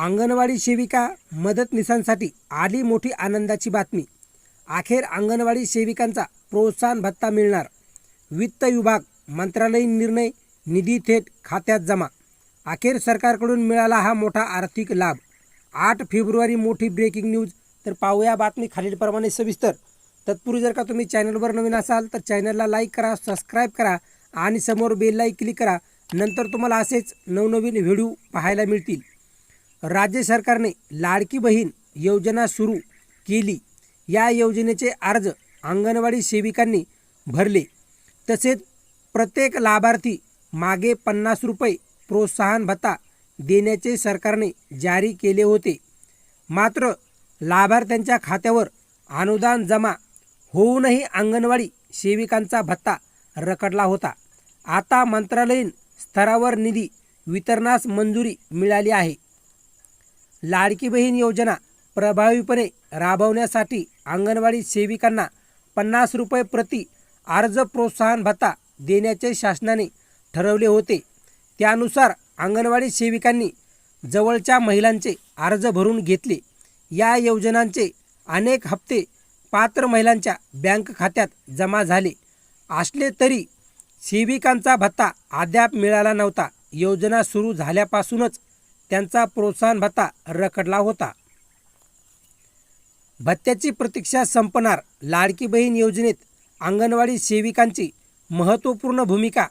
अंगणवाडी सेविका मदतनीसांसाठी आली मोठी आनंदाची बातमी. अखेर अंगणवाडी सेविकांचा प्रोत्साहन भत्ता मिळणार. वित्त विभाग मंत्रालयीन निर्णय निधी थेट खात्यात जमा. अखेर सरकारकडून मिळाला हा मोठा आर्थिक लाभ. आठ फेब्रुवारी मोठी ब्रेकिंग न्यूज तर पाहूया बातमी खालीलप्रमाणे सविस्तर. तत्पूर्वी जर का तुम्ही चॅनलवर नवीन असाल तर चॅनलला लाईक करा सबस्क्राईब करा आणि समोर बेललाही क्लिक करा. नंतर तुम्हाला असेच नवनवीन व्हिडिओ पाहायला मिळतील. राज्य सरकारने लाडकी बहीण योजना सुरू केली. या योजनेचे अर्ज अंगणवाडी सेविकांनी भरले. तसेच प्रत्येक लाभार्थी मागे पन्नास रुपये प्रोत्साहन भत्ता देण्याचे सरकारने जारी केले होते. मात्र लाभार्थ्यांच्या खात्यावर अनुदान जमा होऊनही अंगणवाडी सेविकांचा भत्ता रखडला होता. आता मंत्रालयीन स्तरावर निधी वितरणास मंजुरी मिळाली आहे. लाडकी बहीण योजना प्रभावीपणे राबवण्यासाठी अंगणवाडी सेविकांना पन्नास रुपये प्रति अर्ज प्रोत्साहन भत्ता देण्याचे शासनाने ठरवले होते. त्यानुसार अंगणवाडी सेविकांनी जवळच्या महिलांचे अर्ज भरून घेतले. या योजनांचे अनेक हप्ते पात्र महिलांच्या बँक खात्यात जमा झाले. असले तरी सेविकांचा भत्ता अद्याप मिळाला नव्हता. योजना सुरू झाल्यापासूनच त्यांचा प्रोत्साहन भत्ता रखडला होता. भत्त्याची प्रतीक्षा संपणार लाडकी बहीण योजनेत अंगणवाडी सेविकांची महत्त्वपूर्ण भूमिका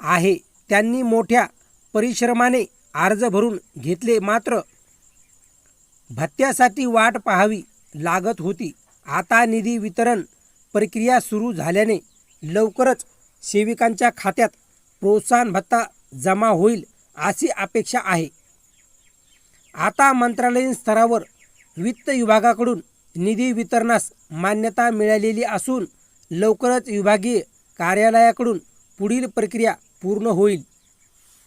आहे. त्यांनी मोठ्या परिश्रमाने अर्ज भरून घेतले मात्र भत्त्यासाठी वाट पाहावी लागत होती. आता निधी वितरण प्रक्रिया सुरू झाल्याने लवकरच सेविकांच्या खात्यात प्रोत्साहन भत्ता जमा होईल अशी अपेक्षा आहे. आता मंत्रालयीन स्तरावर वित्त विभागाकडून निधी वितरणास मान्यता मिळालेली असून लवकरच विभागीय कार्यालयाकडून पुढील प्रक्रिया पूर्ण होईल.